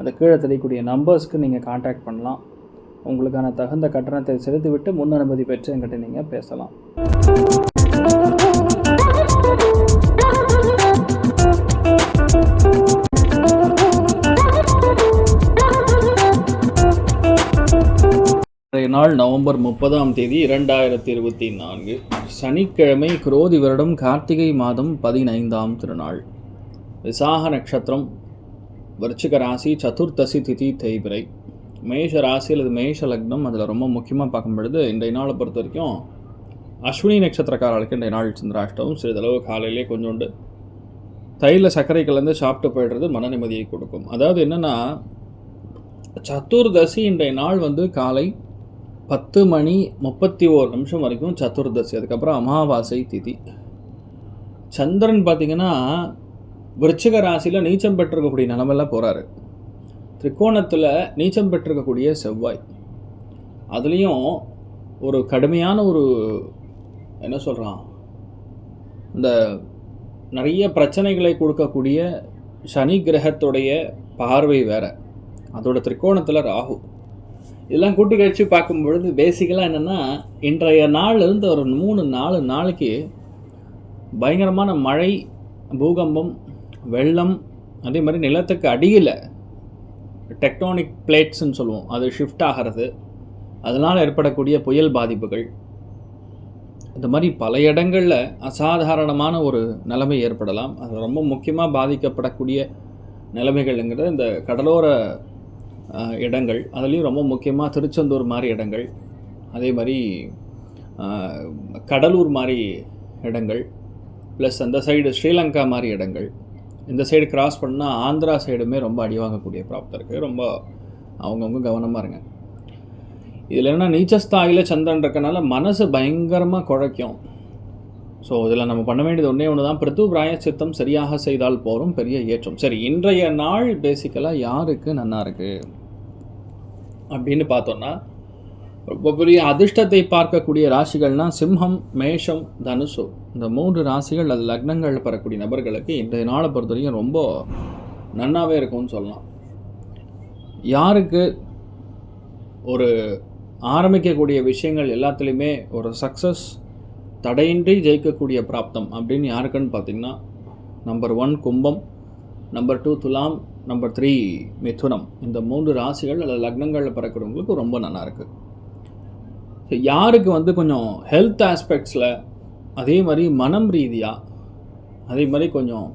அந்த கீழே தெரியக்கூடிய நம்பர்ஸ்க்கு நீங்கள் காண்டாக்ட் பண்ணலாம். உங்களுக்கான தகுந்த கட்டணத்தை செலுத்திவிட்டு முன் அனுமதி பெற்று என்கிட்ட நீங்கள் பேசலாம். நாள் நவம்பர் முப்பதாம் தேதி இரண்டாயிரத்தி இருபத்தி நான்கு. சனிக்கிழமை குரோதி வருடம் கார்த்திகை மாதம் பதினைந்தாம் திருநாள். விசாக நட்சத்திரம் விருச்சிக ராசி சதுர்த்தசி திதி தேய்பிரை. மேஷ ராசி அல்லது மேஷ லக்னம் அதில் ரொம்ப முக்கியமாக பார்க்கும் பொழுது இன்றைய நாளை பொறுத்த வரைக்கும் அஸ்வினி நட்சத்திரக்காரர்களுக்கு இன்றைய நாள் சந்திராஷ்டமம். சிறிதளவு காலையிலே கொஞ்சோண்டு தையில் சர்க்கரை கலந்து சாப்பிட்டு போயிடுறது மன நிம்மதியை கொடுக்கும். அதாவது என்னென்னா சதுர்தசி இன்றைய நாள் வந்து காலை பத்து மணி முப்பத்தி ஓரு நிமிஷம் வரைக்கும் சதுர்தசி அதுக்கப்புறம் அமாவாசை திதி. சந்திரன் பார்த்திங்கன்னா விருச்சிக ராசியில் நீச்சம் பெற்றிருக்கக்கூடிய நிலமெல்லாம் போகிறாரு திரிகோணத்தில் நீச்சம் பெற்றிருக்கக்கூடிய செவ்வாய். அதுலேயும் ஒரு கடுமையான ஒரு என்ன சொல்கிறான் இந்த நிறைய பிரச்சனைகளை கொடுக்கக்கூடிய சனி கிரகத்துடைய பார்வை வேறு. அதோட திரிகோணத்தில் ராகு. இதெல்லாம் கூட்டி கழிச்சு பார்க்கும் பொழுது பேசிக்கலாக என்னென்னா இன்றைய நாள்லேருந்து ஒரு மூணு நாலு நாளைக்கு பயங்கரமான மழை பூகம்பம் வெள்ளம் அதே மாதிரி நிலத்துக்கு அடியில் டெக்டானிக் பிளேட்ஸ்ன்னு சொல்லுவோம். அது ஷிஃப்ட் ஆகிறது. அதனால் ஏற்படக்கூடிய புயல் பாதிப்புகள். இந்த மாதிரி பல இடங்களில் அசாதாரணமான ஒரு நிலைமை ஏற்படலாம். அது ரொம்ப முக்கியமாக பாதிக்கப்படக்கூடிய நிலைமைகள்ங்கிறது இந்த கடலோர இடங்கள். அதுலேயும் ரொம்ப முக்கியமாக திருச்செந்தூர் மாதிரி இடங்கள். அதே மாதிரி கடலூர் மாதிரி இடங்கள். ப்ளஸ் அந்த சைடு ஸ்ரீலங்கா மாதிரி இடங்கள். இந்த சைடு கிராஸ் பண்ணால் ஆந்திரா சைடுமே ரொம்ப அடி வாங்கக்கூடிய ப்ராப்தம் இருக்குது ரொம்ப அவங்கவுங்க கவனமாக இருங்க. இதில் என்ன நீச்சஸ்தாயில் சந்திரன் இருக்கனால மனசு பயங்கரமாக குழைக்கும். ஸோ இதில் நம்ம பண்ண வேண்டியது ஒன்றே ஒன்று தான் பிரது பிராயச்சித்தம் சரியாக செய்தால் போகிறோம் பெரிய ஏற்றம். சரி இன்றைய நாள் பேசிக்கலாக யாருக்கு நல்லா இருக்குது அப்படின்னு பார்த்தோன்னா ரொம்ப பெரிய அதிர்ஷ்டத்தை பார்க்கக்கூடிய ராசிகள்னால் சிம்ஹம் மேஷம் தனுசு. இந்த மூன்று ராசிகள் அது லக்னங்களில் பெறக்கூடிய நபர்களுக்கு இன்றைய நாளை பொறுத்த வரைக்கும் ரொம்ப நன்னாவே இருக்கும்னு சொல்லலாம். யாருக்கு ஒரு ஆரம்பிக்கக்கூடிய விஷயங்கள் எல்லாத்துலேயுமே ஒரு சக்ஸஸ் தடையின்றி ஜெயிக்கக்கூடிய பிராப்தம் அப்படின்னு யாருக்குன்னு பார்த்தீங்கன்னா நம்பர் ஒன் கும்பம் நம்பர் டூ துலாம் நம்பர் த்ரீ மிதுனம். இந்த மூன்று ராசிகள் அல்லது லக்னங்களில் பிறக்கிறவங்களுக்கு ரொம்ப நல்லாயிருக்கு யாருக்கு வந்து கொஞ்சம் ஹெல்த் ஆஸ்பெக்ட்ஸில் அதே மாதிரி மனம் ரீதியாக அதே மாதிரி கொஞ்சம்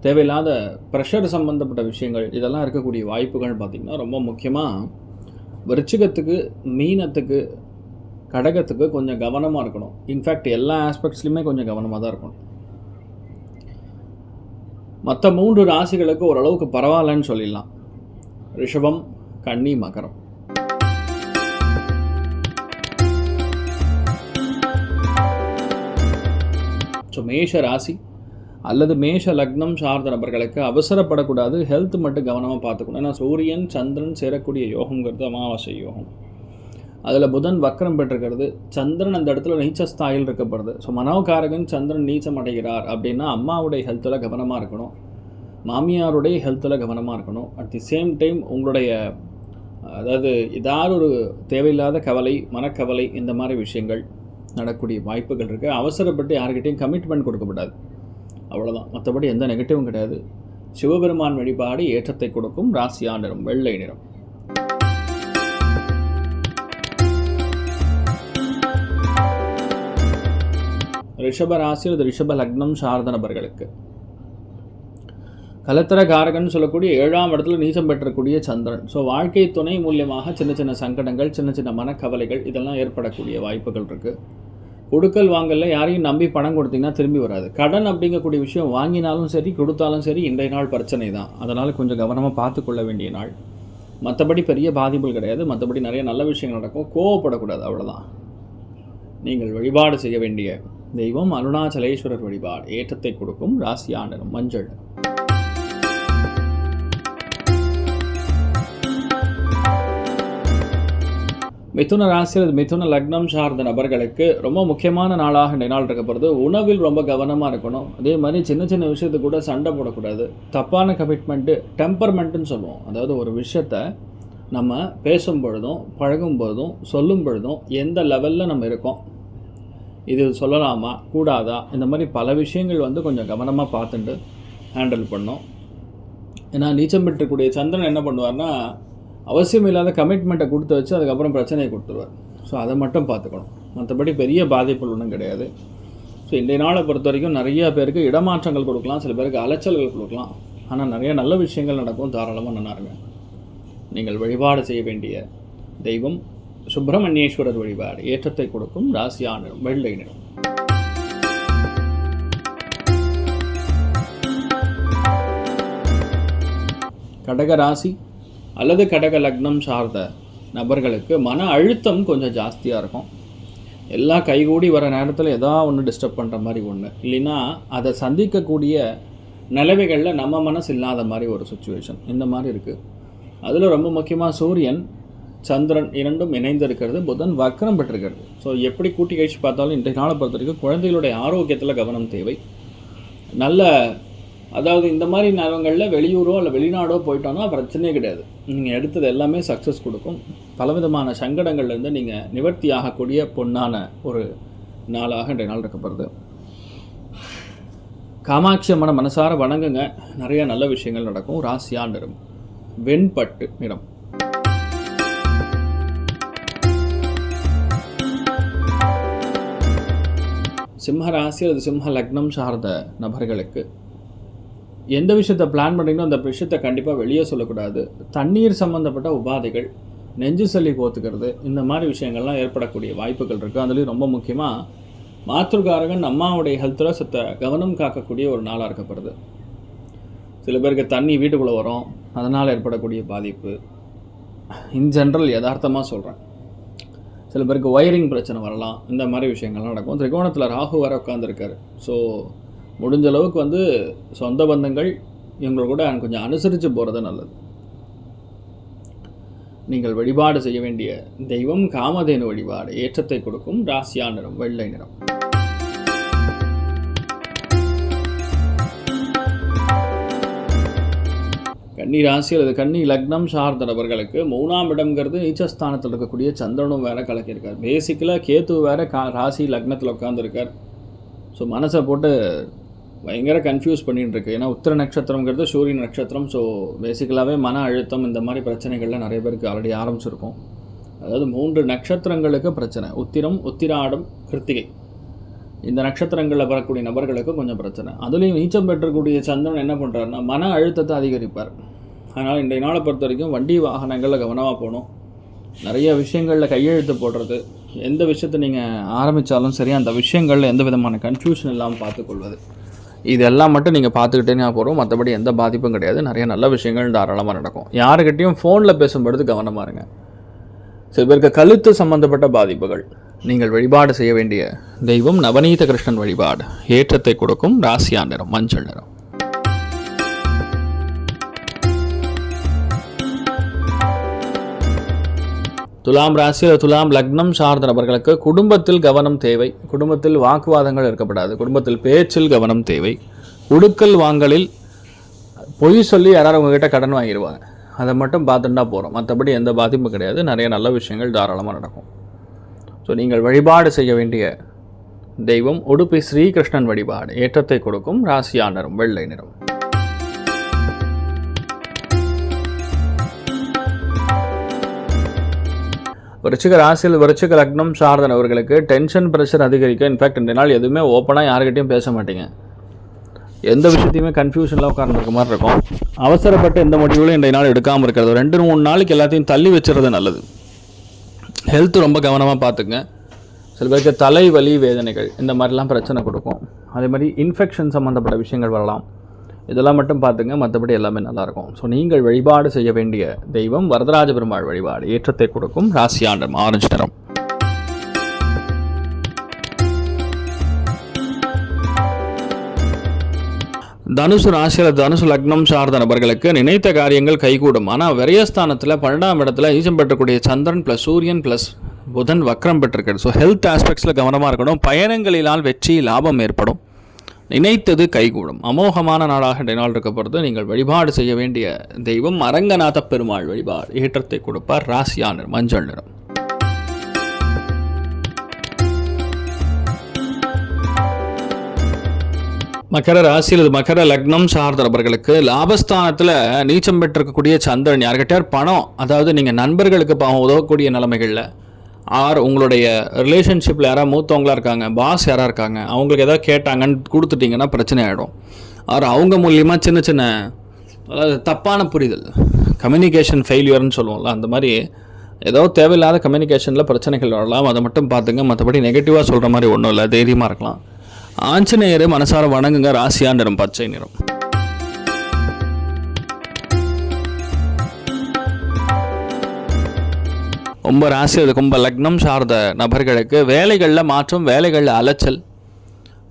தேவையில்லாத ப்ரெஷர் சம்மந்தப்பட்ட விஷயங்கள் இதெல்லாம் இருக்கக்கூடிய வாய்ப்புகள் பார்த்திங்கன்னா ரொம்ப முக்கியமாக விருச்சிகத்துக்கு மீனத்துக்கு கடகத்துக்கு கொஞ்சம் கவனமாக இருக்கணும். இன்ஃபேக்ட் எல்லா ஆஸ்பெக்ட்ஸ்லையுமே கொஞ்சம் கவனமாக தான் இருக்கணும். மற்ற மூன்று ராசிகளுக்கு ஓரளவுக்கு பரவாயில்லன்னு சொல்லிடலாம். ரிஷபம் கன்னி மகரம். மேஷ ராசி அல்லது மேஷ லக்னம் சார்ந்த நபர்களுக்கு அவசரப்படக்கூடாது. ஹெல்த் மட்டும் கவனமாக பார்த்துக்கணும். ஏன்னா சூரியன் சந்திரன் சேரக்கூடிய யோகங்கிறது அமாவாசை யோகம். அதில் புதன் வக்கரம் பெற்றிருக்கிறது. சந்திரன் அந்த இடத்துல நீச்சஸ்தாயில் இருக்கப்படுது ஸோ மனோகாரகன் சந்திரன் நீச்சம் அடைகிறார் அப்படின்னா அம்மாவுடைய ஹெல்த்தில் கவனமாக இருக்கணும். மாமியாருடைய ஹெல்த்தில் கவனமாக இருக்கணும். அட் தி சேம் டைம் உங்களுடைய அதாவது ஏதாவது ஒரு தேவையில்லாத கவலை மனக்கவலை இந்த மாதிரி விஷயங்கள் நடக்கக்கூடிய வாய்ப்புகள் இருக்குது அவசரப்பட்டு யார்கிட்டையும் கமிட்மெண்ட் கொடுக்கப்படாது. அவ்வளோதான் மற்றபடி எந்த நெகட்டிவும் கிடையாது. சிவபெருமான் வழிபாடு ஏற்றத்தை கொடுக்கும். ராசியா நிறம் வெள்ளை நிறம். ரிஷப ராசி அல்லது ரிஷப லக்னம் சார்ந்த நபர்களுக்கு. கலத்திர காரகன் சொல்லக்கூடிய ஏழாம் இடத்துல நீசம் பெற்றக்கூடிய சந்திரன். ஸோ வாழ்க்கை துணை மூலியமாக சின்ன சின்ன சங்கடங்கள் சின்ன சின்ன மனக்கவலைகள் இதெல்லாம் ஏற்படக்கூடிய வாய்ப்புகள் இருக்குது கொடுக்கல் வாங்கல யாரையும் நம்பி பணம் கொடுத்தீங்கன்னா திரும்பி வராது. கடன் அப்படிங்கக்கூடிய விஷயம் வாங்கினாலும் சரி கொடுத்தாலும் சரி இன்றைய நாள் பிரச்சனை தான். அதனால் கொஞ்சம் கவனமாக பார்த்துக்கொள்ள வேண்டிய நாள். மற்றபடி பெரிய பாதிப்புகள் கிடையாது. மற்றபடி நிறைய நல்ல விஷயங்கள் நடக்கும். கோவப்படக்கூடாது அவ்வளோதான் நீங்கள் வழிபாடு செய்ய வேண்டிய தெய்வம் அருணாச்சலேஸ்வரர் வழிபாடு. ஏற்றத்தை கொடுக்கும். ராசியாண்டனும் மஞ்சள். மிதுன ராசி அல்லது மிதுன லக்னம் சார்ந்த நபர்களுக்கு ரொம்ப முக்கியமான நாளாக இந்த நாள் இருக்க போகிறது உணவில் ரொம்ப கவனமாக இருக்கணும். அதே மாதிரி சின்ன சின்ன விஷயத்துக்கு கூட சண்டை போடக்கூடாது. தப்பான கமிட்மெண்ட்டு டெம்பர்மெண்ட்டுன்னு சொல்லுவோம். அதாவது ஒரு விஷயத்த நம்ம பேசும் பொழுதும் பழகும் பொழுதும் சொல்லும் பொழுதும் எந்த லெவலில் நம்ம இருக்கோம். இது சொல்லலாமா? கூடாதா? இந்த மாதிரி பல விஷயங்கள் வந்து கொஞ்சம் கவனமாக பார்த்துட்டு ஹேண்டில் பண்ணோம் ஏன்னா நீச்சம் பெற்றக்கூடிய சந்திரன் என்ன பண்ணுவார்னா அவசியம் இல்லாத கமிட்மெண்ட்டை கொடுத்து வச்சு அதுக்கப்புறம் பிரச்சனையை கொடுத்துருவார். ஸோ அதை மட்டும் பார்த்துக்கணும். மற்றபடி பெரிய பாதிப்புகள் ஒன்றும் கிடையாது. ஸோ இன்றைய நாளை பொறுத்த வரைக்கும் நிறைய பேருக்கு இடமாற்றங்கள் கொடுக்கலாம் சில பேருக்கு அலைச்சல்கள் கொடுக்கலாம். ஆனால் நிறைய நல்ல விஷயங்கள் நடக்கும் தாராளமாக நன்னாருங்க. நீங்கள் வழிபாடு செய்ய வேண்டிய தெய்வம் சுப்பிரமணியேஸ்வரர் வழிபாடு ஏற்றத்தை கொடுக்கும் ராசியான வெள்ளை நிறம். கடக ராசி அல்லது கடக லக்னம் சார்ந்த நபர்களுக்கு மன அழுத்தம் கொஞ்சம் ஜாஸ்தியாக இருக்கும். எல்லாம் கைகூடி வர நேரத்தில் எதா ஒன்று டிஸ்டர்ப் பண்ணுற மாதிரி ஒன்று இல்லைன்னா அதை சந்திக்கக்கூடிய நிலவைகளில் நம்ம மனசு இல்லாத மாதிரி ஒரு சுச்சுவேஷன் இந்த மாதிரி இருக்குது அதில் ரொம்ப முக்கியமாக சூரியன் சந்திரன் இரண்டும் இணைந்திருக்கிறது. புதன் வக்கரம் பெற்றிருக்கிறது. ஸோ எப்படி கூட்டி கழிச்சு பார்த்தாலும் இன்றைய நாளை பொறுத்த வரைக்கும் குழந்தைகளுடைய ஆரோக்கியத்தில் கவனம் தேவை. நல்ல அதாவது இந்த மாதிரி நேரங்களில் வெளியூரோ இல்லை வெளிநாடோ போயிட்டோம்னா பிரச்சனையே கிடையாது. நீங்கள் எடுத்தது எல்லாமே சக்ஸஸ் கொடுக்கும். பலவிதமான சங்கடங்கள்லேருந்து நீங்கள் நிவர்த்தி ஆகக்கூடிய பொன்னான ஒரு நாளாக இன்றைய நாள் இருக்கப்படுது காமாட்சி அம்மனை மனசார வணங்குங்க. நிறைய நல்ல விஷயங்கள் நடக்கும். ராசியா நிறம் வெண்பட்டு நிறம். சிம்ம ராசி அல்லது சிம்ம லக்னம் சார்ந்த நபர்களுக்கு எந்த விஷயத்தை பிளான் பண்ணுறீங்களோ அந்த விஷயத்தை கண்டிப்பாக வெளியே சொல்லக்கூடாது. தண்ணீர் சம்மந்தப்பட்ட உபாதைகள் நெஞ்சு சளி கோத்துக்கிறது இந்த மாதிரி விஷயங்கள்லாம் ஏற்படக்கூடிய வாய்ப்புகள் இருக்குது அதுலேயும் ரொம்ப முக்கியமாக மாத்திருக்காரகன் அம்மாவுடைய ஹெல்த்தில் சத்த கவனம் காக்கக்கூடிய ஒரு நாளாக இருக்கப்படுது. சில பேருக்கு தண்ணி வீட்டுக்குள்ளே வரும் அதனால் ஏற்படக்கூடிய பாதிப்பு. இன் ஜென்ரல் யதார்த்தமாக சொல்கிறேன் சில பேருக்கு ஒயரிங் பிரச்சனை வரலாம் இந்த மாதிரி விஷயங்கள்லாம் நடக்கும். திரிகோணத்தில் ராகு வர உட்காந்துருக்காரு ஸோ முடிஞ்ச அளவுக்கு வந்து சொந்த பந்தங்கள் இவங்களை கூட கொஞ்சம் அனுசரித்து போகிறது நல்லது. நீங்கள் வழிபாடு செய்ய வேண்டிய தெய்வம் காமதேனு வழிபாடு. ஏற்றத்தை கொடுக்கும் ராசியா நிறம் வெள்ளை நிறம். கன்னி ராசி அல்லது கன்னி லக்னம் சார்ந்த நபர்களுக்கு மூணாம் இடம்ங்கிறது நீச்சஸ்தானத்தில் இருக்கக்கூடிய சந்திரனும் வேற கலக்கியிருக்கார். பேசிக்கலாக கேத்து வேற கா ராசி லக்னத்தில் உட்காந்துருக்கார் ஸோ மனசை போட்டு பயங்கர கன்ஃபியூஸ் பண்ணிட்டு இருக்கு ஏன்னா உத்திர நட்சத்திரங்கிறது சூரியன் நட்சத்திரம். ஸோ பேசிக்கலாகவே மன அழுத்தம் இந்த மாதிரி பிரச்சனைகள்லாம் நிறைய பேருக்கு ஆல்ரெடி ஆரம்பிச்சிருக்கும். அதாவது மூன்று நட்சத்திரங்களுக்கு பிரச்சனை. உத்திரம் உத்திராடம் கிருத்திகை. இந்த நட்சத்திரங்களில் வரக்கூடிய நபர்களுக்கு கொஞ்சம் பிரச்சனை. அதுலேயும் நீச்சம் பெற்றக்கூடிய சந்திரன் என்ன பண்ணுறாருன்னா மன அழுத்தத்தை அதிகரிப்பார். அதனால் இன்றைய நாளை பொறுத்த வரைக்கும் வண்டி வாகனங்களில் கவனமாக போகணும். நிறைய விஷயங்களில் கையெழுத்து போடுறது. எந்த விஷயத்தை நீங்கள் ஆரம்பித்தாலும் சரி அந்த விஷயங்களில் எந்த விதமான கன்ஃபியூஷன் இல்லாமல் பார்த்துக்கொள்வது. இதெல்லாம் மட்டும் நீங்கள் பார்த்துக்கிட்டே போகிறோம் மற்றபடி எந்த பாதிப்பும் கிடையாது. நிறைய நல்ல விஷயங்கள் தாராளமாக நடக்கும். யாருக்கிட்டையும் ஃபோனில் பேசும்பொழுது கவனமாக இருங்க. சில பேருக்கு கழுத்து சம்பந்தப்பட்ட பாதிப்புகள். நீங்கள் வழிபாடு செய்ய வேண்டிய தெய்வம் நவநீத கிருஷ்ணன் வழிபாடு. ஏற்றத்தை கொடுக்கும் ராசியா நிறம் மஞ்சள் நிறம். துலாம் ராசியில் துலாம் லக்னம் சார்ந்த நபர்களுக்கு குடும்பத்தில் கவனம் தேவை. குடும்பத்தில் வாக்குவாதங்கள் இருக்கப்படாது குடும்பத்தில் பேச்சில் கவனம் தேவை. உடுக்கல் வாங்கலில் பொய் சொல்லி யாராவது உங்ககிட்ட கடன் வாங்கிடுவாங்க அதை மட்டும் பார்த்துட்டா போகிறோம் மற்றபடி எந்த பாதிப்பும் கிடையாது. நிறைய நல்ல விஷயங்கள் தாராளமாக நடக்கும். ஸோ நீங்கள் வழிபாடு செய்ய வேண்டிய தெய்வம் உடுப்பி ஸ்ரீகிருஷ்ணன் வழிபாடு. ஏற்றத்தை கொடுக்கும் ராசியா வெள்ளை நிறம். விருச்சிக ராசியில் விருச்சிக லக்னம் சார்ந்தவர்களுக்கு டென்ஷன் ப்ரெஷர் அதிகரிக்கும் இன்ஃபேக்ட் இந்த நாள் எதுவுமே ஓப்பனாக யாருக்கிட்டையும் பேச மாட்டீங்க. எந்த விஷயத்தையுமே கன்ஃபியூஷனில் உட்கார்ந்துருக்க மாதிரி இருக்கும். அவசரப்பட்டு எந்த முடிவுகளும் இன்றைய நாள் எடுக்காமல் இருக்கிறது. ரெண்டு மூணு நாளைக்கு எல்லாத்தையும் தள்ளி வச்சுறது நல்லது. ஹெல்த் ரொம்ப கவனமாக பார்த்துங்க சில பேருக்கு தலைவலி வேதனைகள் இந்த மாதிரிலாம் பிரச்சனை கொடுக்கும். அதே மாதிரி இன்ஃபெக்ஷன் சம்மந்தப்பட்ட விஷயங்கள் வரலாம். இதெல்லாம் மட்டும் பார்த்துங்க மற்றபடி எல்லாமே நல்லாயிருக்கும். ஸோ நீங்கள் வழிபாடு செய்ய வேண்டிய தெய்வம் வரதராஜ பெருமாள் வழிபாடு. ஏற்றத்தை கொடுக்கும் ராசியாண்டம் ஆரஞ்சு நிறம். தனுசு ராசியில் தனுசு லக்னம் சார்ந்த நபர்களுக்கு நினைத்த காரியங்கள் கைகூடும். ஆனால் விரயஸ்தானத்தில் பன்னெண்டாம் இடத்துல ஈசம் பெற்றக்கூடிய சந்திரன் ப்ளஸ் சூரியன் ப்ளஸ் புதன் வக்ரம் பெற்றிருக்கிறது ஸோ ஹெல்த் ஆஸ்பெக்ட்ஸில் கவனமாக இருக்கணும். பயணங்களினால் வெற்றி லாபம் ஏற்படும். நினைத்தது கைகூடும். அமோகமான நாளாக இந்த நாள் இருக்க நீங்கள் வழிபாடு செய்ய வேண்டிய தெய்வம் அரங்கநாத பெருமாள் வழிபாடு. ஏற்றத்தை கொடுப்பார் ராசியான மஞ்சள் நிறம் மகர ராசியில் அல்லது மகர லக்னம் சார்ந்த நபர்களுக்கு லாபஸ்தானத்தில் நீச்சம் பெற்றிருக்கக்கூடிய சந்திரன் யார்கிட்டயார்? பணம். அதாவது நீங்கள் நண்பர்களுக்கு பாவம் உதவக்கூடிய நிலைமைகளில் ஆர் உங்களுடைய ரிலேஷன்ஷிப்பில் யாராவது மூத்தவங்களாக இருக்காங்க பாஸ் யாராக இருக்காங்க அவங்களுக்கு எதாவது கேட்டாங்கன்னு கொடுத்துட்டிங்கன்னா பிரச்சனை ஆகிடும் ஆர் அவங்க மூலியமாக சின்ன சின்ன அதாவது தப்பான புரிதல் கம்யூனிகேஷன் ஃபெயிலியர்னு சொல்லுவோம்ல அந்த மாதிரி ஏதோ தேவையில்லாத கம்யூனிகேஷனில் பிரச்சனைகள் வரலாம். அதை மட்டும் பார்த்துங்க. மற்றபடி நெகட்டிவாக சொல்கிற மாதிரி ஒன்றும் இல்லை. தைரியமாக இருக்கலாம். ஆஞ்சநேயர் மனசார வணங்குங்க. ராசியா பச்சை நிறம். ரொம்ப ராசி அது கும்ப லக்னம் சார்ந்த நபர்களுக்கு வேலைகளில் மாற்றம் வேலைகளில் அலைச்சல்.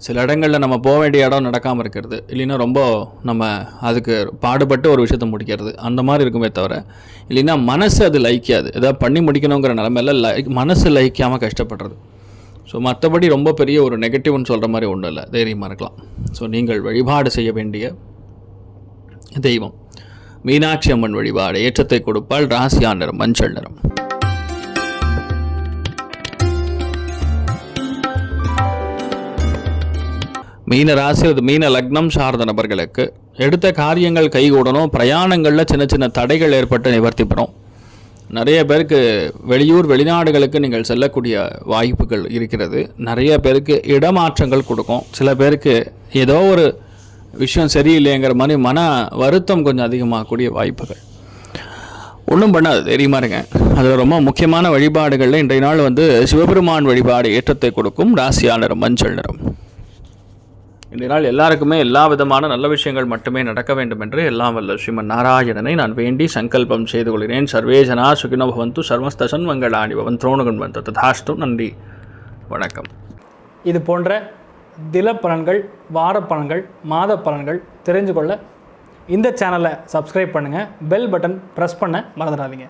சில இடங்களில் நம்ம போக வேண்டிய இடம் நடக்காமல் இருக்கிறது. இல்லைன்னா ரொம்ப நம்ம அதுக்கு பாடுபட்டு ஒரு விஷயத்தை முடிக்கிறது. அந்த மாதிரி இருக்குமே தவிர இல்லைன்னா மனசு அது லைக்காது ஏதாவது பண்ணி முடிக்கணுங்கிற நிலமையில லை மனசு லைக்காமல் கஷ்டப்படுறது. ஸோ மற்றபடி ரொம்ப பெரிய ஒரு நெகட்டிவ்னு சொல்கிற மாதிரி ஒன்றும் இல்லை. தைரியமாக இருக்கலாம். ஸோ நீங்கள் வழிபாடு செய்ய வேண்டிய தெய்வம். மீனாட்சி அம்மன் வழிபாடு ஏற்றத்தை கொடுப்பால் ராசியா நிறம் மஞ்சள் நிறம். மீன ராசி அது மீன லக்னம் சார்ந்த நபர்களுக்கு எடுத்த காரியங்கள் கைகூடணும். பிரயாணங்களில் சின்ன சின்ன தடைகள் ஏற்பட்டு நிவர்த்தி பெறும் நிறைய பேருக்கு வெளியூர் வெளிநாடுகளுக்கு நீங்கள் செல்லக்கூடிய வாய்ப்புகள் இருக்கிறது. நிறைய பேருக்கு இடமாற்றங்கள் கொடுக்கும். சில பேருக்கு ஏதோ ஒரு விஷயம் சரியில்லைங்கிற மாதிரி மன வருத்தம் கொஞ்சம் அதிகமாகக்கூடிய வாய்ப்புகள். ஒன்றும் பண்ணாது தெரியுமா இருங்க. அதில் ரொம்ப முக்கியமான வழிபாடுகளில் இன்றைய நாள் வந்து சிவபெருமான் வழிபாடு ஏற்றத்தை கொடுக்கும். ராசியா நிறம் மஞ்சள் நிறம். இந்த நாள் எல்லாருக்குமே எல்லா விதமான நல்ல விஷயங்கள் மட்டுமே நடக்க வேண்டும் என்று எல்லாம் வல்ல ஸ்ரீமன் நாராயணனை நான் வேண்டி சங்கல்பம் செய்து கொள்கிறேன். சர்வேஜனா சுகினோ பவந்து சர்வஸ்தசன் சன்மங்களாணி பவன் துரோணுகன் வந்து ததாஷ்டு நன்றி. வணக்கம். இது போன்ற தில பலன்கள் வார பலன்கள் மாத பலன்கள் தெரிஞ்சு கொள்ள இந்த சேனலை சப்ஸ்கிரைப் பண்ணுங்கள் பெல் பட்டன் ப்ரெஸ் பண்ண மறந்துடாதீங்க.